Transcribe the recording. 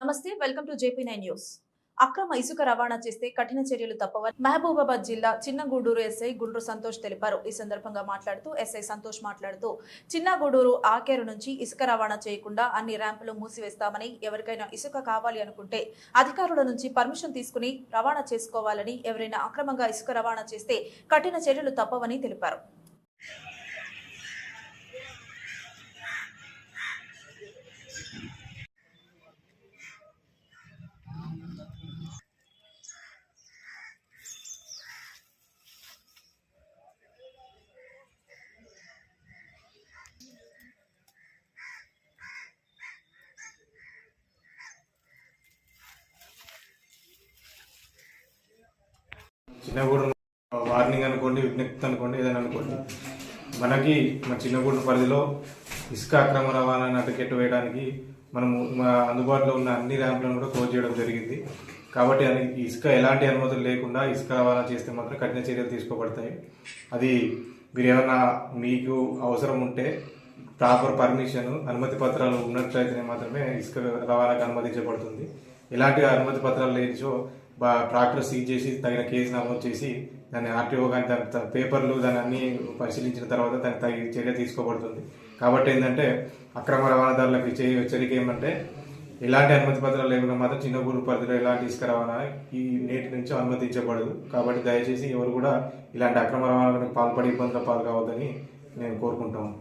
నమస్తే welcome to JP nine news. అక్రమ ఇసుక రవాణా చేస్తే కఠిన చర్యలు తప్పవని మహబూబాబాద్ జిల్లా చిన్నగూడూరు ఎస్ఐ గుండ్రు సంతోష్ తెలిపారు. ఈ సందర్భంగా మాట్లాడుతూ ఎస్ఐ సంతోష్ మాట్లాడుతూ చిన్నగూడూరు ఆకేరు నుంచి ఇసుక రవాణా చేయకుండా అన్ని ర్యాంపులు మూసివేస్తామని ఎవరికైనా ఇసుక కావాలి అనుకుంటే అధికారుల నుంచి పర్మిషన్ తీసుకుని రవాణా చేసుకోవాలని ఎవరైనా అక్రమంగా ఇసుక రవాణా చేస్తే కఠిన చర్యలు తప్పవని తెలిపారు. చిన్నగూడెం వార్నింగ్ అనుకోండి విజ్ఞప్తి అనుకోండి ఏదైనా అనుకోండి. మనకి మన చిన్నగూడెం పరిధిలో ఇసుక అక్రమ రవాణాను అటకెట్టు వేయడానికి మనము అందుబాటులో ఉన్న అన్ని ర్యాంపులను కూడా క్లోజ్ చేయడం జరిగింది. కాబట్టి ఇసుక ఎలాంటి అనుమతులు లేకుండా ఇసుక రవాణా చేస్తే మాత్రం కఠిన చర్యలు తీసుకోబడతాయి. అది మీరు ఏమైనా మీకు అవసరం ఉంటే ప్రాపర్ పర్మిషన్ అనుమతి పత్రాలు ఉన్నట్లయితేనే మాత్రమే ఇసుక రవాణాకు అనుమతించబడుతుంది. ఎలాంటి అనుమతి పత్రాలు లేనిచో ట్రాక్టర్ సీజ్ చేసి తగిన కేసు నమోదు చేసి దాన్ని ఆర్టీఓ కానీ దాని పేపర్లు దాన్ని అన్ని పరిశీలించిన తర్వాత దానికి తగిన చర్య తీసుకోబడుతుంది. కాబట్టి ఏంటంటే అక్రమ రవాణాదారులకు ఇచ్చే హెచ్చరిక ఏమంటే ఎలాంటి అనుమతి పత్రాలు లేకుండా మాత్రం చిన్న ఊరు పరిధిలో ఎలాంటి ఇసుక రవాణా ఈ నేటి నుంచి అనుమతించబడదు. కాబట్టి దయచేసి ఎవరు కూడా ఇలాంటి అక్రమ రవాణాలకు పాల్పడి ఇబ్బందుల పాలు కావద్దని నేను కోరుకుంటాను